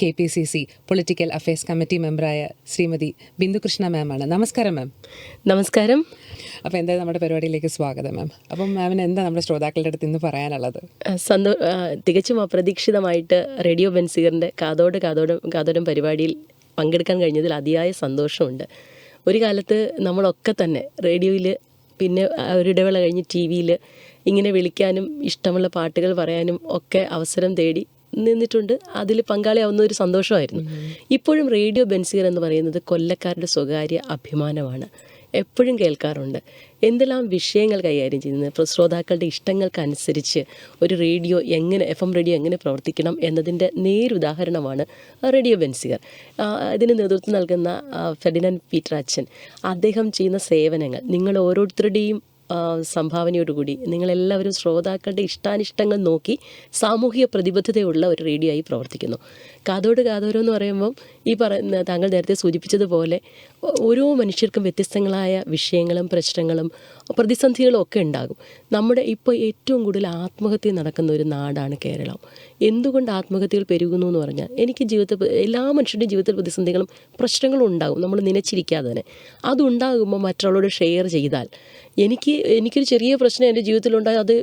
K P C C political affairs committee മെമ്പറായ Shrimati Bindu Krishna മാമാണ് നമസ്കാരം ma'am നമസ്കാരം. അപ്പോൾ എന്തായാലും നമ്മുടെ പരിപാടിയിലേക്ക് സ്വാഗതം മാം അപ്പം മാമിന് എന്താ നമ്മുടെ ശ്രോതാക്കളുടെ അടുത്ത് ഇന്ന് പറയാനുള്ളത്? സന്തോ തികച്ചും അപ്രതീക്ഷിതമായിട്ട് റേഡിയോ ബെൻസീറിന്റെ കാതോട് കാതോടും കാതോടും പരിപാടിയിൽ പങ്കെടുക്കാൻ കഴിഞ്ഞതിൽ അതിയായ സന്തോഷമുണ്ട്. ഒരു കാലത്ത് നമ്മളൊക്കെ തന്നെ റേഡിയോയിൽ പിന്നെ ഒരിടവേള കഴിഞ്ഞ് ടി വിയിൽ ഇങ്ങനെ വിളിക്കാനും ഇഷ്ടമുള്ള പാട്ടുകൾ പറയാനും ഒക്കെ അവസരം തേടി നിന്നിട്ടുണ്ട്. അതിൽ പങ്കാളിയാവുന്ന ഒരു സന്തോഷമായിരുന്നു. ഇപ്പോഴും റേഡിയോ ബെൻസീർ എന്ന് പറയുന്നത് കൊല്ലക്കാരുടെ സ്വകാര്യ അഭിമാനമാണ്. എപ്പോഴും കേൾക്കാറുണ്ട്. എന്തെല്ലാം വിഷയങ്ങൾ കൈകാര്യം ചെയ്യുന്നത്? ശ്രോതാക്കളുടെ ഇഷ്ടങ്ങൾക്കനുസരിച്ച് ഒരു റേഡിയോ എങ്ങനെ എഫ് എം റേഡിയോ എങ്ങനെ പ്രവർത്തിക്കണം എന്നതിന്റെ നേരുദാഹരണമാണ് റേഡിയോ ബെൻസിയർ ഇതിന് നേതൃത്വം നൽകുന്ന ഫെഡിനൻ പീറ്റർ അച്ഛൻ അദ്ദേഹം ചെയ്യുന്ന സേവനങ്ങൾ നിങ്ങൾ ഓരോരുത്തരുടെയും സംഭാവനയോടുകൂടി നിങ്ങളെല്ലാവരും ശ്രോതാക്കളുടെ ഇഷ്ടാനിഷ്ടങ്ങൾ നോക്കി സാമൂഹിക പ്രതിബദ്ധതയുള്ള ഒരു റേഡിയോ ആയി പ്രവർത്തിക്കുന്നു. കാതോട് കാതോരോ എന്ന് പറയുമ്പം ഈ പറയുന്ന താങ്കൾ നേരത്തെ സൂചിപ്പിച്ചതുപോലെ ഓരോ മനുഷ്യർക്കും വ്യത്യസ്തങ്ങളായ വിഷയങ്ങളും പ്രശ്നങ്ങളും പ്രതിസന്ധികളും ഒക്കെ ഉണ്ടാകും. നമ്മുടെ ഇപ്പോൾ ഏറ്റവും കൂടുതൽ ആത്മഹത്യ നടക്കുന്ന ഒരു നാടാണ് കേരളം. എന്തുകൊണ്ട് ആത്മഹത്യകൾ പെരുകുന്നു എന്ന് പറഞ്ഞാൽ എനിക്ക് ജീവിതത്തിൽ എല്ലാ മനുഷ്യരുടെയും ജീവിതത്തിൽ പ്രതിസന്ധികളും പ്രശ്നങ്ങളും ഉണ്ടാകും. നമ്മൾ നനച്ചിരിക്കാതെ തന്നെ. അതുണ്ടാകുമ്പോൾ മറ്റുള്ളവരോട് ഷെയർ ചെയ്താൽ എനിക്ക് എനിക്കൊരു ചെറിയ പ്രശ്നം എന്റെ ജീവിതത്തിലുണ്ടായി അത്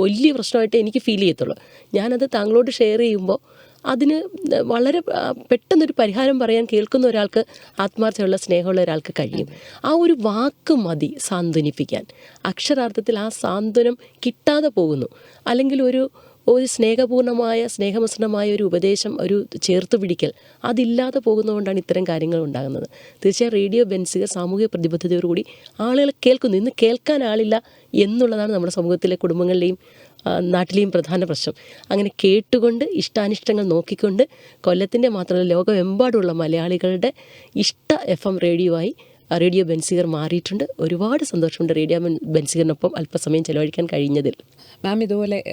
വലിയ പ്രശ്നമായിട്ട് എനിക്ക് ഫീൽ ചെയ്യത്തുള്ളൂ. ഞാനത് താങ്കളോട് ഷെയർ ചെയ്യുമ്പോൾ അതിന് വളരെ പെട്ടെന്നൊരു പരിഹാരം പറയാൻ കേൾക്കുന്ന ഒരാൾക്ക് ആത്മാർത്ഥമുള്ള സ്നേഹമുള്ള ഒരാൾക്ക് കഴിയും. ആ ഒരു വാക്ക് മതി സാന്ത്വനിപ്പിക്കാൻ. അക്ഷരാർത്ഥത്തിൽ ആ സാന്ത്വനം കിട്ടാതെ പോകുന്നു. അല്ലെങ്കിൽ ഒരു ഒരു സ്നേഹപൂർണമായ സ്നേഹമസനമായ ഒരു ഉപദേശം ഒരു ചേർത്ത് പിടിക്കൽ അതില്ലാതെ പോകുന്നതുകൊണ്ടാണ് ഇത്തരം കാര്യങ്ങൾ ഉണ്ടാകുന്നത്. തീർച്ചയായും റേഡിയോ ബെൻസുകൾ സാമൂഹിക പ്രതിബദ്ധതയോടുകൂടി ആളുകൾ കേൾക്കുന്നു. ഇന്ന് കേൾക്കാൻ ആളില്ല എന്നുള്ളതാണ് നമ്മുടെ സമൂഹത്തിലെ കുടുംബങ്ങളിലെയും നാട്ടിലെയും പ്രധാന പ്രശ്നം. അങ്ങനെ കേട്ടുകൊണ്ട് ഇഷ്ടാനിഷ്ടങ്ങൾ നോക്കിക്കൊണ്ട് കൊല്ലത്തിന്റെ മാത്രമല്ല ലോകമെമ്പാടുള്ള മലയാളികളുടെ ഇഷ്ട എഫ് എം റേഡിയോ ആയി റേഡിയോ ബെൻസിഗർ മാറിയിട്ടുണ്ട്. ഒരുപാട് സന്തോഷമുണ്ട് റേഡിയോ ബെൻ- ബെൻസിഗറിനൊപ്പം അല്പസമയം ചെലവഴിക്കാൻ കഴിഞ്ഞതിൽ. മാം ഇതുപോലെ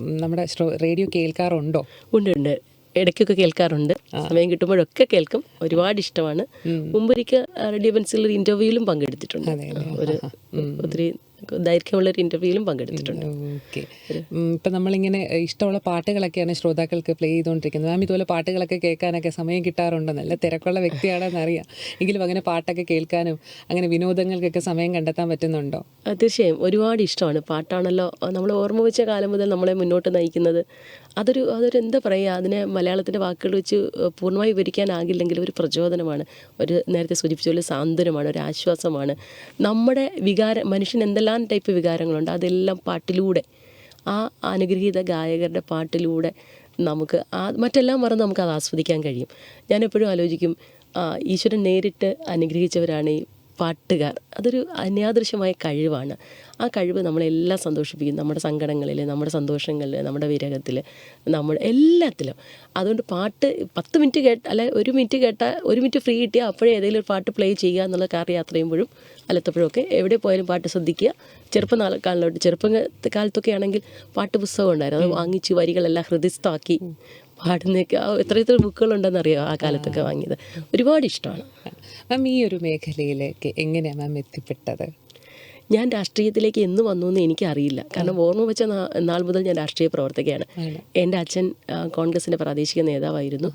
നമ്മുടെ റേഡിയോ കേൾക്കാറുണ്ടോ? ഉണ്ട് ഉണ്ട്. ഇടയ്ക്കൊക്കെ കേൾക്കാറുണ്ട്. സമയം കിട്ടുമ്പോഴൊക്കെ കേൾക്കും. ഒരുപാട് ഇഷ്ടമാണ്. മുമ്പൊരിക്കൽ റേഡിയോ ബെൻസിൽ ഒരു ഇന്റർവ്യൂവിലും പങ്കെടുത്തിട്ടുണ്ട്. ഒരു ഒത്തിരി ദൈർഘ്യമുള്ള ഒരു ഇന്റർവ്യൂവിലും പങ്കെടുത്തിട്ടുണ്ട് ഓക്കെ. ഇപ്പം നമ്മളിങ്ങനെ ഇഷ്ടമുള്ള പാട്ടുകളൊക്കെയാണ് ശ്രോതാക്കൾക്ക് പ്ലേ ചെയ്തുകൊണ്ടിരിക്കുന്നത്. മാം ഇതുപോലെ പാട്ടുകളൊക്കെ കേൾക്കാനൊക്കെ സമയം കിട്ടാറുണ്ടോ? നല്ല തിരക്കുള്ള വ്യക്തിയാണെന്ന് അറിയാം. എങ്കിലും അങ്ങനെ പാട്ടൊക്കെ കേൾക്കാനും അങ്ങനെ വിനോദങ്ങൾക്കൊക്കെ സമയം കണ്ടെത്താൻ പറ്റുന്നുണ്ടോ? തീർച്ചയായും ഒരുപാട് ഇഷ്ടമാണ്. പാട്ടാണല്ലോ. നമ്മൾ ഓർമ്മ വെച്ച കാലം മുതൽ നമ്മളെ മുന്നോട്ട് നയിക്കുന്നത്. അതൊരു അതൊരു എന്താ പറയുക അതിനെ മലയാളത്തിന്റെ വാക്കുകൾ വെച്ച് പൂർണമായി വിവരിക്കാനാകില്ലെങ്കിൽ ഒരു പ്രചോദനമാണ്. ഒരു നേരത്തെ സൂചിപ്പിച്ച ഒരു സാന്ത്വനമാണ് ഒരു ആശ്വാസമാണ്. നമ്മുടെ വികാര മനുഷ്യൻ എന്തെല്ലാം ടൈപ്പ് വികാരങ്ങളുണ്ട് അതെല്ലാം പാട്ടിലൂടെ ആ അനുഗ്രഹീത ഗായകരുടെ പാട്ടിലൂടെ നമുക്ക് ആ മറ്റെല്ലാം മറന്ന് നമുക്ക് അത് ആസ്വദിക്കാൻ കഴിയും. ഞാനെപ്പോഴും ആലോചിക്കും ഈശ്വരൻ നേരിട്ട് അനുഗ്രഹിച്ചവരാണ് ഈ പാട്ടുകാർ. അതൊരു അന്യാദൃശ്യമായ കഴിവാണ്. ആ കഴിവ് നമ്മളെല്ലാം സന്തോഷിപ്പിക്കും. നമ്മുടെ സങ്കടങ്ങളിൽ നമ്മുടെ സന്തോഷങ്ങളിൽ നമ്മുടെ വിരഹത്തിൽ നമ്മൾ എല്ലാത്തിലും. അതുകൊണ്ട് പാട്ട് പത്ത് മിനിറ്റ് കേട്ട അല്ലെ ഒരു മിനിറ്റ് കേട്ടാൽ ഒരു മിനിറ്റ് ഫ്രീ കിട്ടിയാൽ അപ്പോഴേ ഏതെങ്കിലും ഒരു പാട്ട് പ്ലേ ചെയ്യുക എന്നുള്ള കാർ യാത്ര ചെയ്യുമ്പോഴും അല്ലത്തപ്പോഴും ഒക്കെ എവിടെ പോയാലും പാട്ട് ശ്രദ്ധിക്കുക. ചെറുപ്പം കാലത്തോട്ട് ചെറുപ്പ കാലത്തൊക്കെ ആണെങ്കിൽ പാട്ട് പുസ്തകം ഉണ്ടായിരുന്നു. അത് വാങ്ങിച്ച് വരികളെല്ലാം ഹൃദയസ്ഥാക്കി പാടുന്നൊക്കെ ആ എത്ര എത്ര ബുക്കുകളുണ്ടെന്ന് അറിയാം ആ കാലത്തൊക്കെ വാങ്ങിയത്? ഒരുപാട് ഇഷ്ടമാണ്. മാം ഈ ഒരു മേഖലയിലേക്ക് എങ്ങനെയാണ് മാം എത്തിപ്പെട്ടത്? ഞാൻ രാഷ്ട്രീയത്തിലേക്ക് എന്ന് വന്നു എന്ന് എനിക്കറിയില്ല. കാരണം ഓർമ്മ വെച്ച നാൾ മുതൽ ഞാൻ രാഷ്ട്രീയ പ്രവർത്തകയാണ്. എന്റെ അച്ഛൻ കോൺഗ്രസിന്റെ പ്രാദേശിക നേതാവായിരുന്നു.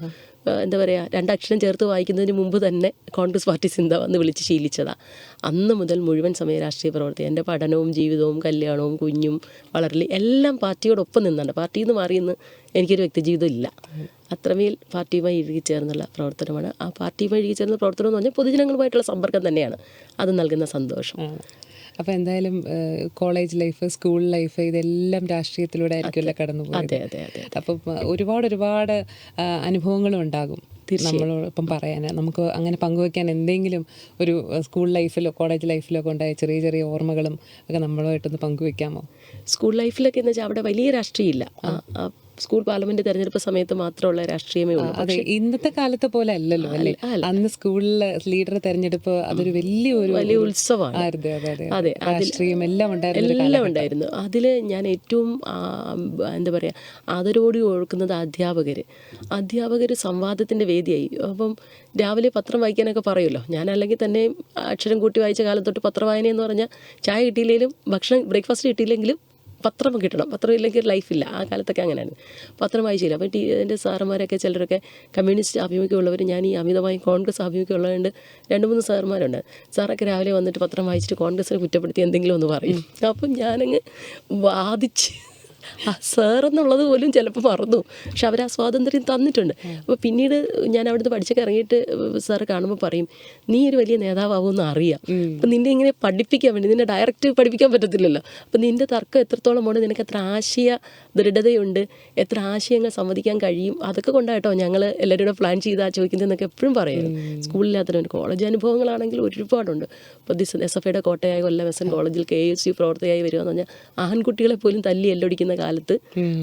എന്താ പറയുക രണ്ടക്ഷരം ചേർത്ത് വായിക്കുന്നതിന് മുമ്പ് തന്നെ കോൺഗ്രസ് പാർട്ടി ചിന്ത വന്ന് വിളിച്ച് ശീലിച്ചതാണ് അന്ന് മുതൽ മുഴുവൻ സമയ രാഷ്ട്രീയ പ്രവർത്തി എന്റെ പഠനവും ജീവിതവും കല്യാണവും കുഞ്ഞും വളരൽ എല്ലാം പാർട്ടിയോടൊപ്പം നിന്നാണ് പാർട്ടിയിൽ നിന്ന് മാറിയെന്ന് എനിക്കൊരു വ്യക്തിജീവിതം ഇല്ല അത്രമേൽ പാർട്ടിയുമായി ഇഴുകി ചേർന്നുള്ള പ്രവർത്തനമാണ്. ആ പാർട്ടിയുമായി ഇഴുകി ചേർന്ന പ്രവർത്തനം എന്ന് പറഞ്ഞാൽ പൊതുജനങ്ങളുമായിട്ടുള്ള സമ്പർക്കം തന്നെയാണ്. അത് നൽകുന്ന സന്തോഷം. അപ്പോൾ എന്തായാലും കോളേജ് ലൈഫ് സ്കൂൾ ലൈഫ് ഇതെല്ലാം രാഷ്ട്രീയത്തിലൂടെ ആയിരിക്കുമല്ലോ കടന്നു പോയത് അതെ അപ്പം ഒരുപാട് ഒരുപാട് അനുഭവങ്ങളും ഉണ്ടാകും നമ്മളോടൊപ്പം പറയാൻ. നമുക്ക് അങ്ങനെ പങ്കുവെക്കാൻ എന്തെങ്കിലും ഒരു സ്കൂൾ ലൈഫിലോ കോളേജ് ലൈഫിലോ ഒക്കെ ഉണ്ടായ ചെറിയ ചെറിയ ഓർമ്മകളും ഒക്കെ നമ്മളുമായിട്ടൊന്ന് പങ്കുവെക്കാമോ? സ്കൂൾ ലൈഫിലൊക്കെ എന്ന് വെച്ചാൽ അവിടെ വലിയ രാഷ്ട്രീയമില്ല. സ്കൂൾ പാർലമെന്റ് തെരഞ്ഞെടുപ്പ് സമയത്ത് മാത്രമുള്ള രാഷ്ട്രീയമേ ഉള്ളൂ. അതെ ഇന്നത്തെ കാലത്തെ പോലെ അല്ലല്ലോ അല്ലേ അന്ന് സ്കൂളിലെ ലീഡർ തെരഞ്ഞെടുപ്പ് അതൊരു വലിയൊരു വലിയ ഉത്സവമാണ്. അതെ രാഷ്ട്രീയം എല്ലാം ഉണ്ടായിരുന്നു അതിൽ എല്ലാം ഉണ്ടായിരുന്നു. അതിൽ ഞാൻ ഏറ്റവും എന്താ പറയുക ആദരവോടി ഓർക്കുന്നത് അധ്യാപകർ അധ്യാപകർ സംവാദത്തിന്റെ വേദിയായി. അപ്പം രാവിലെ പത്രം വായിക്കാനൊക്കെ പറയുമല്ലോ. ഞാൻ അല്ലെങ്കിൽ തന്നെ അക്ഷരം കൂട്ടി വായിച്ച കാലം തൊട്ട് പത്രവായന എന്ന് പറഞ്ഞാൽ ചായ കിട്ടിയില്ലെങ്കിലും ഭക്ഷണം ബ്രേക്ക്ഫാസ്റ്റ് കിട്ടിയില്ലെങ്കിലും പത്രം കിട്ടണം. പത്രം ഇല്ലെങ്കിൽ ലൈഫില്ല ആ കാലത്തൊക്കെ അങ്ങനെയാണ്. പത്രം വായിച്ചില്ല അപ്പോൾ ടി എന്റെ സാറന്മാരൊക്കെ ചിലരൊക്കെ കമ്മ്യൂണിസ്റ്റ് ആഭിമുഖ്യമുള്ളവർ ഞാൻ ഈ അമിതമായി കോൺഗ്രസ് ആഭിമുഖ്യമുള്ളതുകൊണ്ട് രണ്ട് മൂന്ന് സാറന്മാരുണ്ട്. സാറൊക്കെ രാവിലെ വന്നിട്ട് പത്രം വായിച്ചിട്ട് കോൺഗ്രസിനെ കുറ്റപ്പെടുത്തി എന്തെങ്കിലും ഒന്ന് പറയും. അപ്പം ഞാനങ്ങ് വാദിച്ച് ആ സാർ എന്നുള്ളത് പോലും ചിലപ്പോൾ മറന്നു പക്ഷെ അവർ ആ സ്വാതന്ത്ര്യം തന്നിട്ടുണ്ട്. അപ്പോൾ പിന്നീട് ഞാൻ അവിടുന്ന് പഠിച്ചൊക്കെ ഇറങ്ങിയിട്ട് സാറ് കാണുമ്പോൾ പറയും നീ ഒരു വലിയ നേതാവാകുമെന്ന് അറിയാം. അപ്പം നിന്നെ ഇങ്ങനെ പഠിപ്പിക്കാൻ വേണ്ടി നിന്നെ ഡയറക്റ്റ് പഠിപ്പിക്കാൻ പറ്റത്തില്ലല്ലോ. അപ്പം നിന്റെ തർക്കം എത്രത്തോളം ഉണ്ട് നിനക്ക് എത്ര ആശയ ദൃഢതയുണ്ട് എത്ര ആശയങ്ങൾ സംവദിക്കാൻ കഴിയും അതൊക്കെ കൊണ്ടാട്ടോ ഞങ്ങൾ എല്ലാവരും കൂടെ പ്ലാൻ ചെയ്താൽ ചോദിക്കുന്നതെന്നൊക്കെ എപ്പോഴും പറയുന്നു സ്കൂളില്ലാത്തവരുണ്ട് കോളേജ് അനുഭവങ്ങളാണെങ്കിൽ ഒരുപാടുണ്ട്. ഇപ്പോൾ ദിസ് എസ് എഫ് ഐയുടെ കോട്ടയായ കൊല്ലം എസ് എൻ കോളേജിൽ കെ എസ് യു പ്രവർത്തകയായി വരിക എന്ന് പറഞ്ഞാൽ ആൺകുട്ടികളെ പോലും തല്ലി എല്ലൊടിക്കുന്ന കാലത്ത്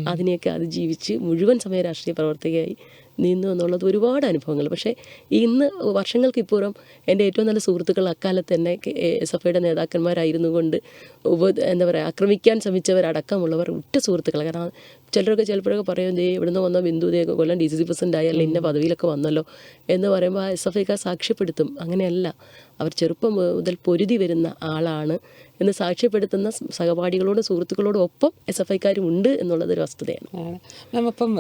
അതിനെയൊക്കെ അതിജീവിച്ച് മുഴുവൻ സമയ രാഷ്ട്രീയ പ്രവർത്തകയായി നിന്നു എന്നുള്ളത് ഒരുപാട് അനുഭവങ്ങൾ. പക്ഷേ ഇന്ന് വർഷങ്ങൾക്ക് ഇപ്പുറം എന്റെ ഏറ്റവും നല്ല സുഹൃത്തുക്കൾ അക്കാലത്ത് തന്നെ എസ് എഫ് ഐയുടെ നേതാക്കന്മാരായിരുന്നു കൊണ്ട് ഉപ എന്താ പറയുക ആക്രമിക്കാൻ ശ്രമിച്ചവരടക്കമുള്ളവർ ഉറ്റ സുഹൃത്തുക്കൾ കാരണം ചിലരൊക്കെ ചിലപ്പോഴൊക്കെ പറയും ദേ ഇവിടുന്ന് വന്ന ബിന്ദു ദേ Kollam D C C president ആയി അല്ലെങ്കിൽ ഇന്ന പദവിയിലൊക്കെ വന്നല്ലോ. എന്ന് പറയുമ്പോൾ ആ എസ് എഫ് ഐക്കാർ സാക്ഷ്യപ്പെടുത്തും. അങ്ങനെയല്ല. അവർ ചെറുപ്പം മുതൽ പൊരുതി വരുന്ന ആളാണ് എന്ന് സാക്ഷ്യപ്പെടുത്തുന്ന സഹപാഠികളോടും സുഹൃത്തുക്കളോടും ഒപ്പം എസ് എഫ് ഐക്കാരും ഉണ്ട് എന്നുള്ളതൊരു വസ്തുതയാണ്.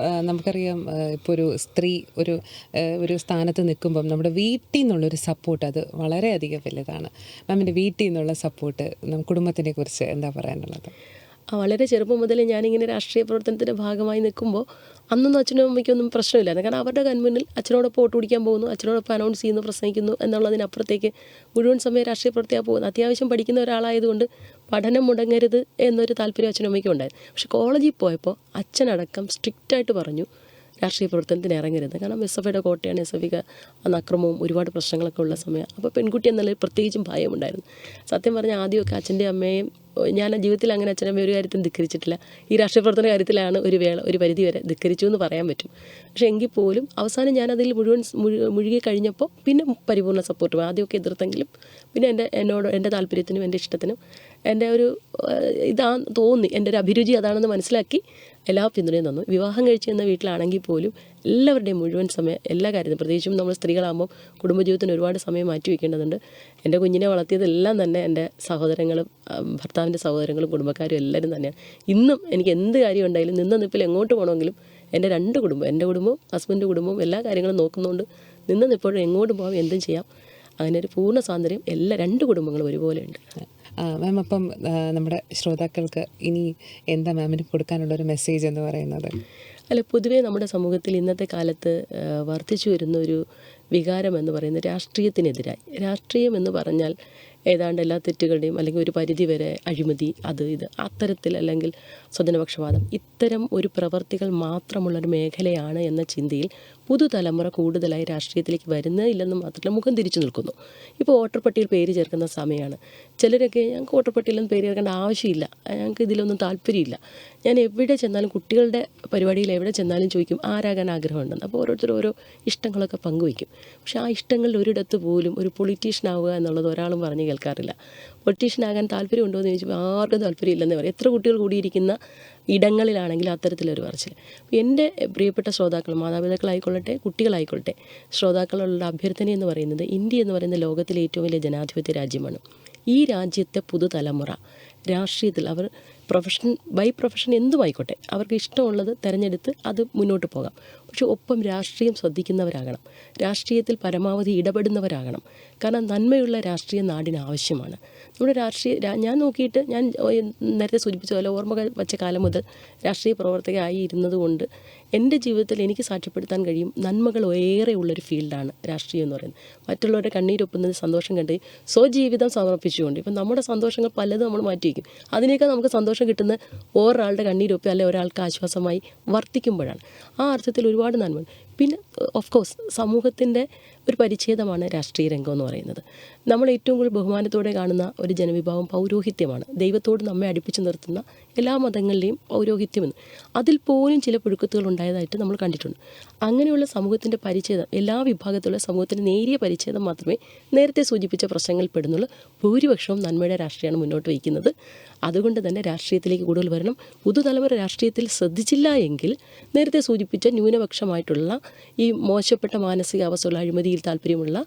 ആ, നമുക്കറിയാം ഇപ്പോൾ ഒരു സ്ത്രീ ഒരു ഒരു സ്ഥാനത്ത് നിൽക്കുമ്പം നമ്മുടെ വീട്ടിൽ നിന്നുള്ളൊരു സപ്പോർട്ട് അത് വളരെയധികം വലുതാണ്. മാമിന്റെ വീട്ടിൽ നിന്നുള്ള സപ്പോർട്ട് കുടുംബത്തിനെ കുറിച്ച് എന്താ പറയാനുള്ളത്? വളരെ ചെറുപ്പം മുതൽ ഞാനിങ്ങനെ രാഷ്ട്രീയ പ്രവർത്തനത്തിന്റെ ഭാഗമായി നിൽക്കുമ്പോൾ അന്നൊന്നും അച്ഛനും അമ്മയ്ക്കൊന്നും പ്രശ്നമില്ലായിരുന്നു. കാരണം അവരുടെ കൺമുന്നിൽ അച്ഛനോടൊപ്പം ഓട്ട് പിടിക്കാൻ പോകുന്നു അച്ഛനോടൊപ്പം അനൗൺസ് ചെയ്യുന്നു പ്രസംഗിക്കുന്നു എന്നുള്ളതിനപ്പുറത്തേക്ക് മുഴുവൻ സമയം രാഷ്ട്രീയ പ്രവർത്തിയാണ് പോകുന്നത്. അത്യാവശ്യം പഠിക്കുന്ന ഒരാളായതുകൊണ്ട് പഠനം മുടങ്ങരുത് എന്നൊരു താല്പര്യം അച്ഛനും അമ്മയ്ക്കും ഉണ്ടായിരുന്നു. പക്ഷെ കോളേജിൽ പോയപ്പോൾ അച്ഛനടക്കം സ്ട്രിക്റ്റായിട്ട് പറഞ്ഞു രാഷ്ട്രീയ പ്രവർത്തനത്തിന് ഇറങ്ങരുത്. കാരണം എസ് എഫ് ഐയുടെ കോട്ടയാണ് എസ് എഫ് ഐക്ക് അന്ന് അക്രമവും ഒരുപാട് പ്രശ്നങ്ങളൊക്കെ ഉള്ള സമയം. അപ്പോൾ പെൺകുട്ടി എന്നുള്ള പ്രത്യേകിച്ചും ഭയമുണ്ടായിരുന്നു. സത്യം പറഞ്ഞാൽ ആദ്യമൊക്കെ അച്ഛന്റെ അമ്മയും ഞാൻ ജീവിതത്തിൽ അങ്ങനെ അച്ഛനമ്മ ഒരു കാര്യത്തിലും ധിക്കരിച്ചിട്ടില്ല. ഈ രാഷ്ട്രീയ പ്രവർത്തന കാര്യത്തിലാണ് ഒരു വേള ഒരു പരിധി വരെ ധിക്കരിച്ചു എന്ന് പറയാൻ പറ്റും. പക്ഷേ എങ്കിൽ പോലും അവസാനം ഞാൻ അതിൽ മുഴുവൻ മുഴുകി കഴിഞ്ഞപ്പോൾ പിന്നെ പരിപൂർണ സപ്പോർട്ട് ആദ്യമൊക്കെ എതിർത്തെങ്കിലും പിന്നെ എന്റെ എന്നോട് എന്റെ താല്പര്യത്തിനും എന്റെ ഇഷ്ടത്തിനും എന്റെ ഒരു ഇതാ തോന്നി. എന്റെ ഒരു അഭിരുചി അതാണെന്ന് മനസ്സിലാക്കി എല്ലാ പിന്തുണയും തന്നു. വിവാഹം കഴിച്ചു എന്ന വീട്ടിലാണെങ്കിൽ പോലും എല്ലാവരുടെയും മുഴുവൻ സമയം എല്ലാ കാര്യത്തിനും പ്രത്യേകിച്ചും നമ്മൾ സ്ത്രീകളാകുമ്പോൾ കുടുംബജീവിതത്തിന് ഒരുപാട് സമയം മാറ്റി വയ്ക്കേണ്ടതുണ്ട്. എന്റെ കുഞ്ഞിനെ വളർത്തിയതെല്ലാം തന്നെ എന്റെ സഹോദരങ്ങളും ഭർത്താവിന്റെ സഹോദരങ്ങളും കുടുംബക്കാരും എല്ലാവരും തന്നെയാണ്. ഇന്നും എനിക്ക് എന്ത് കാര്യം ഉണ്ടായാലും നിന്ന നിപ്പിൽ എങ്ങോട്ട് പോകണമെങ്കിലും എന്റെ രണ്ട് കുടുംബം എന്റെ കുടുംബവും ഹസ്ബൻഡ് കുടുംബവും എല്ലാ കാര്യങ്ങളും നോക്കുന്നതുകൊണ്ട് നിന്ന് നിപ്പോഴും എങ്ങോട്ട് പോകാം എന്തും ചെയ്യാം. അങ്ങനെ ഒരു പൂർണ സ്വാതന്ത്ര്യം എല്ലാ രണ്ട് കുടുംബങ്ങളും ഒരുപോലെ ഉണ്ട് മാം അപ്പം നമ്മുടെ ശ്രോതാക്കൾക്ക് ഇനി എന്താ മാമിന് കൊടുക്കാനുള്ള ഒരു മെസ്സേജ് എന്ന് പറയുന്നത്? അല്ല പൊതുവേ നമ്മുടെ സമൂഹത്തിൽ ഇന്നത്തെ കാലത്ത് വർദ്ധിച്ചു വരുന്ന ഒരു വികാരം എന്ന് പറയുന്നത് രാഷ്ട്രീയത്തിനെതിരായി. രാഷ്ട്രീയം എന്ന് പറഞ്ഞാൽ ഏതാണ്ട് എല്ലാ തെറ്റുകളുടെയും അല്ലെങ്കിൽ ഒരു പരിധി വരെ അഴിമതി അത് ഇത് അത്തരത്തിൽ അല്ലെങ്കിൽ സ്വജനപക്ഷപാതം. ഇത്തരം ഒരു പ്രവർത്തികൾ മാത്രമുള്ളൊരു മേഖലയാണ് എന്ന ചിന്തയിൽ പുതുതലമുറ കൂടുതലായി രാഷ്ട്രീയത്തിലേക്ക് വരുന്നതില്ലെന്ന് മാത്രമല്ല മുഖം തിരിച്ചു നിൽക്കുന്നു. ഇപ്പോൾ വോട്ടർ പട്ടികയിൽ പേര് ചേർക്കുന്ന സമയമാണ്. ചിലരൊക്കെ ഞങ്ങൾക്ക് വോട്ടർ പേര് ചേർക്കേണ്ട ആവശ്യമില്ല. ഞങ്ങൾക്ക് ഇതിലൊന്നും താല്പര്യമില്ല. ഞാൻ എവിടെ ചെന്നാലും കുട്ടികളുടെ പരിപാടിയിൽ എവിടെ ചെന്നാലും ചോദിക്കും ആരാകാൻ ആഗ്രഹമുണ്ടെന്ന്? അപ്പോൾ ഓരോരുത്തർ ഓരോ ഇഷ്ടങ്ങളൊക്കെ പങ്കുവയ്ക്കും. പക്ഷേ ആ ഇഷ്ടങ്ങളിൽ ഒരിടത്ത് പോലും ഒരു പൊളിറ്റീഷ്യൻ ആവുക എന്നുള്ളത് ഒരാളും പറഞ്ഞ് കേൾക്കാറില്ല. പൊളിറ്റീഷ്യൻ ആകാൻ താല്പര്യമുണ്ടോ എന്ന് ചോദിച്ചപ്പോൾ ആർക്കും താല്പര്യമില്ലെന്ന് പറയും. എത്ര കുട്ടികൾ കൂടിയിരിക്കുന്ന ഇടങ്ങളിലാണെങ്കിൽ അത്തരത്തിലൊരു പറച്ചിൽ എന്റെ പ്രിയപ്പെട്ട ശ്രോതാക്കൾ മാതാപിതാക്കളായിക്കൊള്ളട്ടെ കുട്ടികളായിക്കൊള്ളട്ടെ ശ്രോതാക്കളുള്ള അഭ്യർത്ഥന എന്ന് പറയുന്നത് ഇന്ത്യ എന്ന് പറയുന്ന ലോകത്തിലെ ഏറ്റവും വലിയ ജനാധിപത്യ രാജ്യമാണ്. ഈ രാജ്യത്തെ പുതുതലമുറ രാഷ്ട്രീയത്തിൽ അവർ പ്രൊഫഷൻ ബൈ പ്രൊഫഷൻ എന്തുമായിക്കോട്ടെ അവർക്ക് ഇഷ്ടമുള്ളത് തിരഞ്ഞെടുത്ത് അത് മുന്നോട്ട് പോകാം. പക്ഷെ ഒപ്പം രാഷ്ട്രീയം ശ്രദ്ധിക്കുന്നവരാകണം. രാഷ്ട്രീയത്തിൽ പരമാവധി ഇടപെടുന്നവരാകണം. കാരണം നന്മയുള്ള രാഷ്ട്രീയം നാടിന് ആവശ്യമാണ്. നമ്മുടെ രാഷ്ട്രീയ ഞാൻ നോക്കിയിട്ട് ഞാൻ നേരത്തെ സൂചിപ്പിച്ച പോലെ ഓർമ്മകൾ വച്ച കാലം മുതൽ രാഷ്ട്രീയ പ്രവർത്തകയായി ഇരുന്നതുകൊണ്ട് എന്റെ ജീവിതത്തിൽ എനിക്ക് സാക്ഷ്യപ്പെടുത്താൻ കഴിയും നന്മകൾ ഏറെ ഉള്ളൊരു ഫീൽഡാണ് രാഷ്ട്രീയം എന്ന് പറയുന്നത്. മറ്റുള്ളവരുടെ കണ്ണീരൊപ്പുന്നത് സന്തോഷം കണ്ട് സ്വജീവിതം സമർപ്പിച്ചുകൊണ്ട്. ഇപ്പം നമ്മുടെ സന്തോഷങ്ങൾ പലതും നമ്മൾ മാറ്റി വയ്ക്കും അതിനേക്കാൾ നമുക്ക് സന്തോഷം കിട്ടുന്ന ഒരാളുടെ കണ്ണീരൊപ്പി അല്ലെ ഒരാൾക്ക് ആശ്വാസമായി വർത്തിക്കുമ്പോഴാണ്. ആ അർത്ഥത്തിൽ ഒരുപാട് നന്മ പിന്നെ ഓഫ് കോഴ്സ് സമൂഹത്തിന്റെ ഒരു പരിച്ഛേദമാണ് രാഷ്ട്രീയ രംഗം എന്ന് പറയുന്നത്. നമ്മൾ ഏറ്റവും കൂടുതൽ ബഹുമാനത്തോടെ കാണുന്ന ഒരു ജനവിഭാഗം പൗരോഹിത്യമാണ്. ദൈവത്തോട് നമ്മെ അടുപ്പിച്ച് നിർത്തുന്ന എല്ലാ മതങ്ങളിലെയും പൗരോഹിത്യമെന്ന് അതിൽ പോലും ചില പുഴുക്കത്തുകൾ ഉണ്ടായതായിട്ട് നമ്മൾ കണ്ടിട്ടുണ്ട്. അങ്ങനെയുള്ള സമൂഹത്തിന്റെ പരിച്ഛേദം എല്ലാ വിഭാഗത്തിലുള്ള സമൂഹത്തിന്റെ നേരിയ പരിച്ഛേദം മാത്രമേ നേരത്തെ സൂചിപ്പിച്ച പ്രശ്നങ്ങളിൽ പെടുന്നുള്ളൂ. ഭൂരിപക്ഷവും നന്മയുടെ രാഷ്ട്രീയമാണ് മുന്നോട്ട് വയ്ക്കുന്നത്. അതുകൊണ്ട് തന്നെ രാഷ്ട്രീയത്തിലേക്ക് കൂടുതൽ വരണം. പുതുതലമുറ രാഷ്ട്രീയത്തിൽ ശ്രദ്ധിച്ചില്ല എങ്കിൽ നേരത്തെ സൂചിപ്പിച്ച ന്യൂനപക്ഷമായിട്ടുള്ള ഈ മോശപ്പെട്ട മാനസികാവസ്ഥയുള്ള അഴിമതിയിൽ താല്പര്യമുള്ള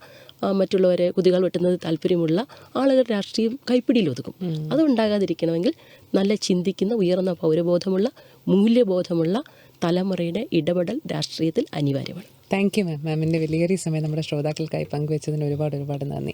മറ്റുള്ളവരെ കുതികൾ വെട്ടുന്നത് താല്പര്യമുള്ള ആളുകൾ രാഷ്ട്രീയം കൈപ്പിടിയിൽ ഒതുക്കും. അതുണ്ടാകാതിരിക്കണമെങ്കിൽ നല്ല ചിന്തിക്കുന്ന ഉയർന്ന പൗരബോധമുള്ള മൂല്യബോധമുള്ള തലമുറയുടെ ഇടപെടൽ രാഷ്ട്രീയത്തിൽ അനിവാര്യമാണ്. താങ്ക് യു മാം മാമിന്റെ വിലയേറിയ സമയം നമ്മുടെ ശ്രോതാക്കൾക്കായി പങ്കുവച്ചതിന് ഒരുപാട് ഒരുപാട് നന്ദി.